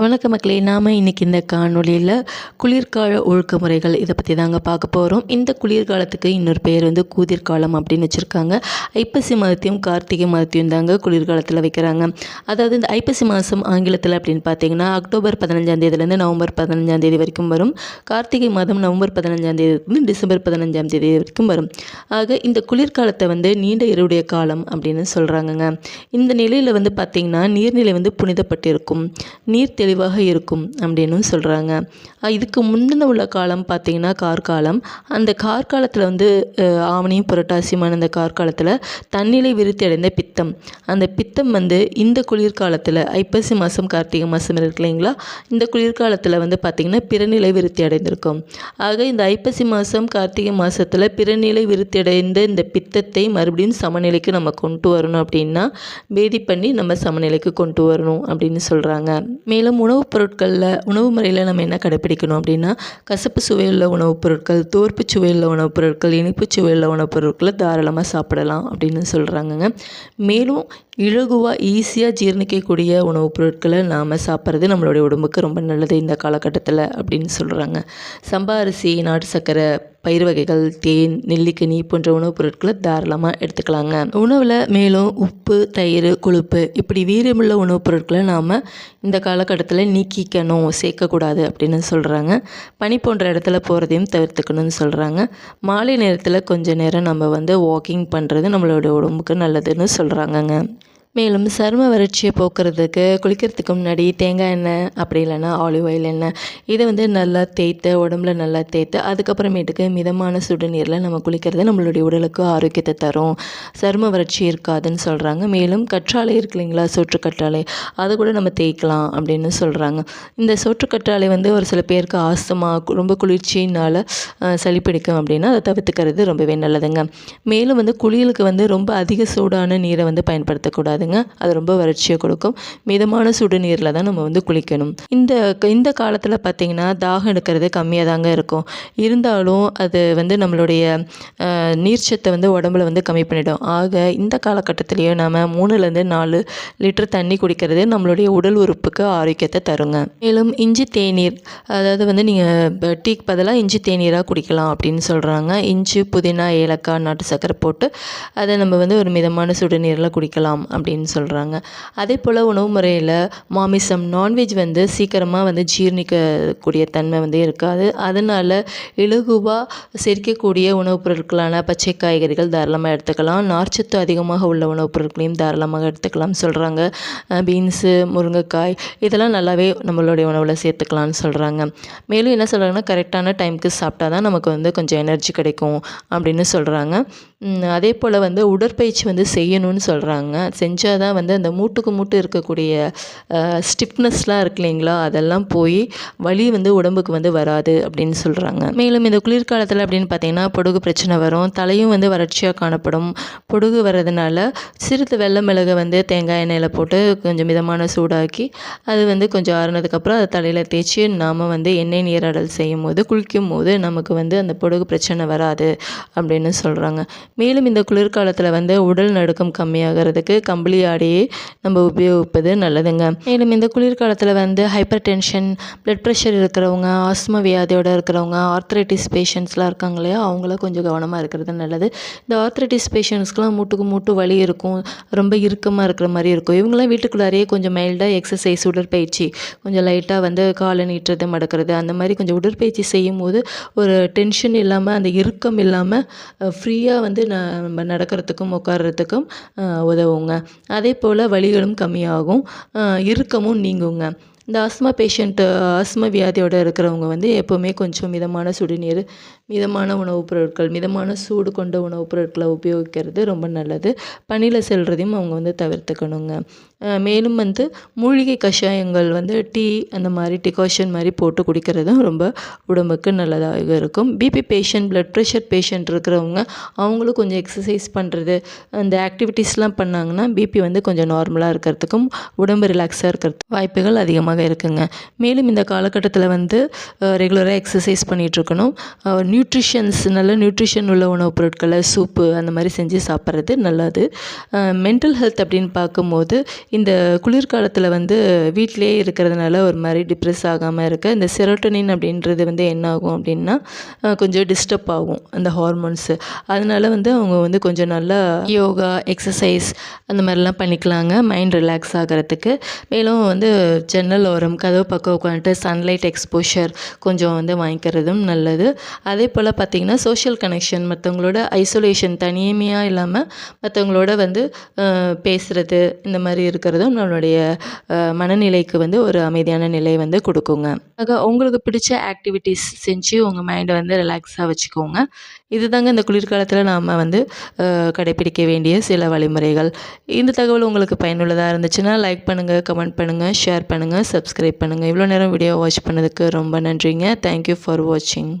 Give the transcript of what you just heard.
வணக்க மக்களே நாம் இன்றைக்கி இந்த காணொளியில் குளிர்கால ஒழுக்க முறைகள் இதை பற்றி தாங்க பார்க்க போகிறோம் இந்த குளிர்காலத்துக்கு இன்னொரு பேர் வந்து கூதிர்காலம் அப்படின்னு வச்சுருக்காங்க. ஐப்பசி மாதத்தையும் கார்த்திகை மாதத்தையும் தாங்க குளிர்காலத்தில் வைக்கிறாங்க. அதாவது இந்த ஐப்பசி மாதம் ஆங்கிலத்தில் அப்படின்னு பார்த்தீங்கன்னா அக்டோபர் பதினஞ்சாந்தேதியிலேருந்து நவம்பர் பதினஞ்சாந்தேதி வரைக்கும் வரும். கார்த்திகை மாதம் நவம்பர் பதினஞ்சாந்தேதியிலிருந்து டிசம்பர் பதினஞ்சாந்தேதி வரைக்கும் வரும். ஆக இந்த குளிர்காலத்தை வந்து நீண்ட இருடைய காலம் அப்படின்னு சொல்கிறாங்கங்க இந்த நிலையில் வந்து பார்த்திங்கன்னா நீர்நிலை வந்து புனிதப்பட்டிருக்கும். நீர் தெளிவாக இருக்கும் அப்படின்னு சொல்கிறாங்க இதுக்கு முந்தின உள்ள காலம் பார்த்திங்கன்னா கார்காலம். அந்த கார்காலத்தில் வந்து ஆவணியும் புரட்டாசியுமான அந்த கார்காலத்தில் தண்ணிலை விருத்தி அடைந்த பித்தம். அந்த பித்தம் வந்து இந்த குளிர்காலத்தில் ஐப்பசி மாதம் கார்த்திகை மாதம் இருக்கு இல்லைங்களா? இந்த குளிர்காலத்தில் வந்து பார்த்திங்கன்னா பிறநிலை விருத்தி அடைந்திருக்கும். ஆக இந்த ஐப்பசி மாதம் கார்த்திகை மாதத்தில் பிறநிலை விருத்தி அடைந்த இந்த பித்தத்தை மறுபடியும் சமநிலைக்கு நம்ம கொண்டு வரணும் அப்படின்னா பேதி பண்ணி நம்ம சமநிலைக்கு கொண்டு வரணும் அப்படின்னு சொல்கிறாங்க மேலும் உணவுப் பொருட்களில் உணவு முறையில் நம்ம என்ன கடைப்பிடிக்கணும் அப்படின்னா கசப்பு சுவையுள்ள உணவுப் பொருட்கள் தோற்பு சுவையுள்ள உணவுப் பொருட்கள் இனிப்பு சுவையுள்ள உணவுப் பொருட்களை தாராளமாக சாப்பிடலாம் அப்படின்னு சொல்கிறாங்கங்க மேலும் இலகுவாக ஈஸியாக ஜீரணிக்கக்கூடிய உணவுப் பொருட்களை நாம் சாப்பிட்றது நம்மளுடைய உடம்புக்கு ரொம்ப நல்லது இந்த காலகட்டத்தில் அப்படின்னு சொல்கிறாங்க சம்பா அரிசி நாட்டு சர்க்கரை பயிர் வகைகள் தேன் நெல்லிக்கனி போன்ற உணவுப் பொருட்களை தாராளமாக எடுத்துக்கலாங்க. உணவில் மேலும் உப்பு தயிர் கொழுப்பு இப்படி வீரியமுள்ள உணவுப் பொருட்களை நாம் இந்த காலகட்டத்தில் நீக்கிக்கணும் சேர்க்கக்கூடாது அப்படின்னு சொல்கிறாங்க பனி போன்ற இடத்துல போகிறதையும் தவிர்த்துக்கணும்னு சொல்கிறாங்க மாலை நேரத்தில் கொஞ்ச நேரம் நம்ம வந்து வாக்கிங் பண்ணுறது நம்மளோட உடம்புக்கு நல்லதுன்னு சொல்கிறாங்கங்க மேலும் சரும வறட்சியை போக்குறதுக்கு குளிக்கிறதுக்கு முன்னாடி தேங்காய் எண்ணெய் அப்படி இல்லைன்னா ஆலிவ் ஆயில் எண்ணெய் இதை வந்து நல்லா தேய்த்து உடம்புல நல்லா தேய்த்து அதுக்கப்புறமேட்டுக்கு மிதமான சுடுநீரில் நம்ம குளிக்கிறது நம்மளுடைய உடலுக்கு ஆரோக்கியத்தை தரும். சரும வறட்சி இருக்காதுன்னு சொல்கிறாங்க மேலும் கற்றாழை இருக்கு இல்லைங்களா? சோற்று கற்றாழை அதை கூட நம்ம தேய்க்கலாம் அப்படின்னு சொல்கிறாங்க இந்த சோற்று கற்றாழை வந்து ஒரு சில பேருக்கு ஆஸ்துமா ரொம்ப குளிர்ச்சினால் சளி பிடிக்கும் அப்படின்னா அதை தவிர்த்துக்கிறது ரொம்பவே நல்லதுங்க. மேலும் வந்து குளியலுக்கு வந்து ரொம்ப அதிக சூடான நீரை வந்து பயன்படுத்தக்கூடாது பயன்படுத்தக்கூடாதுங்க அது ரொம்ப வறட்சியை கொடுக்கும். மிதமான சுடுநீரில் தான் நம்ம வந்து குளிக்கணும். இந்த இந்த காலத்தில் பார்த்திங்கன்னா தாகம் எடுக்கிறது கம்மியாக தாங்க இருக்கும். இருந்தாலும் அது வந்து நம்மளுடைய நீர்ச்சத்தை வந்து உடம்புல வந்து கம்மி பண்ணிடும். ஆக இந்த காலகட்டத்திலேயே நம்ம மூணுலேருந்து நாலு லிட்டர் தண்ணி குடிக்கிறது நம்மளுடைய உடல் உறுப்புக்கு ஆரோக்கியத்தை தருங்க. மேலும் இஞ்சி தேநீர் அதாவது வந்து நீங்கள் டீக்கு பதிலாக இஞ்சி தேநீராக குடிக்கலாம் அப்படின்னு சொல்கிறாங்க இஞ்சி புதினா ஏலக்காய் நாட்டு சர்க்கரை போட்டு அதை நம்ம வந்து ஒரு மிதமான சுடுநீரில் குடிக்கலாம் அப்படின்னு அப்படின்னு சொல்கிறாங்க அதே போல் உணவு முறையில் மாமிசம் நான்வெஜ் வந்து சீக்கிரமாக வந்து ஜீரணிக்கக்கூடிய தன்மை வந்து இருக்காது. அதனால் இலகுவாக செரிக்கக்கூடிய உணவுப் பொருட்களான பச்சை காய்கறிகள் தாராளமாக எடுத்துக்கலாம். நார்ச்சத்து அதிகமாக உள்ள உணவுப் பொருட்களையும் தாராளமாக எடுத்துக்கலாம் சொல்கிறாங்க பீன்ஸு முருங்கைக்காய் இதெல்லாம் நல்லாவே நம்மளுடைய உணவில் சேர்த்துக்கலாம்னு சொல்கிறாங்க மேலும் என்ன சொல்கிறாங்கன்னா கரெக்டான டைமுக்கு சாப்பிட்டா தான் நமக்கு வந்து கொஞ்சம் எனர்ஜி கிடைக்கும் அப்படின்னு சொல்கிறாங்க அதே போல் வந்து உடற்பயிற்சி வந்து செய்யணும்னு சொல்கிறாங்க செஞ்சால் தான் வந்து அந்த மூட்டுக்கு மூட்டு இருக்கக்கூடிய ஸ்டிஃப்னஸ்லாம் இருக்கு இல்லைங்களா? அதெல்லாம் போய் வலி வந்து உடம்புக்கு வந்து வராது அப்படின்னு சொல்கிறாங்க மேலும் இந்த குளிர்காலத்தில் அப்படின்னு பார்த்தீங்கன்னா பொடுகு பிரச்சனை வரும். தலையும் வந்து வறட்சியாக காணப்படும். பொடுகு வர்றதுனால சிறுத்து வெள்ளை மிளகை வந்து தேங்காய் எண்ணெயில் போட்டு கொஞ்சம் மிதமான சூடாக்கி அது வந்து கொஞ்சம் ஆறுனதுக்கப்புறம் அதை தலையில் தேய்ச்சி நாம் வந்து எண்ணெய் நீராடல் செய்யும் போது குளிக்கும் போது நமக்கு வந்து அந்த பொடுகு பிரச்சனை வராது அப்படின்னு சொல்கிறாங்க மேலும் இந்த குளிர்காலத்தில் வந்து உடல் நடுக்கம் கம்மியாகிறதுக்கு கம்பளி ஆடையே நம்ம உபயோகிப்பது நல்லதுங்க. மேலும் இந்த குளிர்காலத்தில் வந்து ஹைப்பர் டென்ஷன் பிளட் ப்ரெஷர் இருக்கிறவங்க ஆஸ்மா வியாதியோட இருக்கிறவங்க ஆர்த்ரைட்டிஸ் பேஷண்ட்ஸ்லாம் இருக்காங்க இல்லையா அவங்கள கொஞ்சம் கவனமாக இருக்கிறது நல்லது. இந்த ஆர்த்ரைட்டிஸ் பேஷண்ட்ஸ்க்குலாம் மூட்டுக்கு மூட்டு வலி இருக்கும் ரொம்ப இறுக்கமாக இருக்கிற மாதிரி இருக்கும். இவங்களாம் வீட்டுக்குள்ளாரையே கொஞ்சம் மைல்டாக எக்ஸசைஸ் உடற்பயிற்சி கொஞ்சம் லைட்டாக வந்து காலை நீட்டுறது மடக்கிறது அந்த மாதிரி கொஞ்சம் உடற்பயிற்சி செய்யும் போது ஒரு டென்ஷன் இல்லாமல் அந்த இறுக்கம் இல்லாமல் ஃப்ரீயாக வந்து நம்ம நடக்கிறதுக்கும் உட்கார்றதுக்கும் உதவுங்க. அதே போல் வலிகளும் கம்மியாகும். இறுக்கமும் நீங்குங்க. இந்த ஆஸ்மா பேஷண்ட்டு ஆஸ்மா வியாதியோட இருக்கிறவங்க வந்து எப்போவுமே கொஞ்சம் மிதமான சுடுநீர் மிதமான உணவுப் பொருட்கள் மிதமான சூடு கொண்ட உணவுப் பொருட்களை உபயோகிக்கிறது ரொம்ப நல்லது. பனியில் செல்றதையும் அவங்க வந்து தவிர்த்துக்கணுங்க. மேலும் வந்து மூலிகை கஷாயங்கள் வந்து டீ அந்த மாதிரி டிகாஷன் மாதிரி போட்டு குடிக்கிறதும் ரொம்ப உடம்புக்கு நல்லதாக இருக்கும். BP patient blood pressure patient இருக்கிறவங்க அவங்களும் கொஞ்சம் எக்ஸசைஸ் பண்ணுறது அந்த ஆக்டிவிட்டீஸ்லாம் பண்ணாங்கன்னா பிபி வந்து கொஞ்சம் நார்மலாக இருக்கிறதுக்கும் உடம்பு ரிலாக்ஸாக இருக்கிறதுக்கு வாய்ப்புகள் அதிகமாக இருக்குங்க. மேலும் இந்த காலகட்டத்தில் வந்து ரெகுலராக எக்ஸசைஸ் பண்ணிகிட்ருக்கணும் நியூட்ரிஷன்ஸ் நல்ல நியூட்ரிஷன் உள்ள உணவுப் பொருட்களை சூப்பு அந்த மாதிரி செஞ்சு சாப்பிட்றது நல்லது. மென்டல் ஹெல்த் அப்படின்னு பார்க்கும்போது இந்த குளிர்காலத்தில் வந்து வீட்டிலே இருக்கிறதுனால ஒரு மாதிரி டிப்ரெஸ் ஆகாமல் இருக்க இந்த செரோட்டனின் அப்படின்றது வந்து என்ன ஆகும் அப்படின்னா கொஞ்சம் டிஸ்டர்ப் ஆகும் அந்த ஹார்மோன்ஸு அதனால வந்து அவங்க வந்து கொஞ்சம் நல்லா யோகா எக்ஸசைஸ் அந்த மாதிரிலாம் பண்ணிக்கலாங்க மைண்ட் ரிலாக்ஸ் ஆகிறதுக்கு. மேலும் வந்து ஜன்னல் ஓரம் கதவு பக்கம் உட்காந்துட்டு சன்லைட் எக்ஸ்போஷர் கொஞ்சம் வந்து வாங்கிக்கிறதும் நல்லது. அதே அதே போல் பார்த்திங்கன்னா சோஷியல் கனெக்ஷன் மற்றவங்களோட ஐசோலேஷன் தனிமையாக இல்லாமல் மற்றவங்களோட வந்து பேசுகிறது இந்த மாதிரி இருக்கிறதும் நம்மளுடைய மனநிலைக்கு வந்து ஒரு அமைதியான நிலையை வந்து கொடுக்குங்க. ஆக உங்களுக்கு பிடிச்ச ஆக்டிவிட்டீஸ் செஞ்சு உங்கள் மைண்டை வந்து ரிலாக்ஸாக வச்சுக்கோங்க. இதுதாங்க இந்த குளிர்காலத்தில் நாம் வந்து கடைபிடிக்க கடைப்பிடிக்க வேண்டிய சில வழிமுறைகள். இந்த தகவல் உங்களுக்கு பயனுள்ளதாக இருந்துச்சுன்னா லைக் பண்ணுங்கள் கமெண்ட் பண்ணுங்கள் ஷேர் பண்ணுங்கள் சப்ஸ்கிரைப் பண்ணுங்கள் இவ்வளோ நேரம் வீடியோ வாட்ச் பண்ணதுக்கு ரொம்ப நன்றிங்க. தேங்க்யூ ஃபார் வாட்சிங்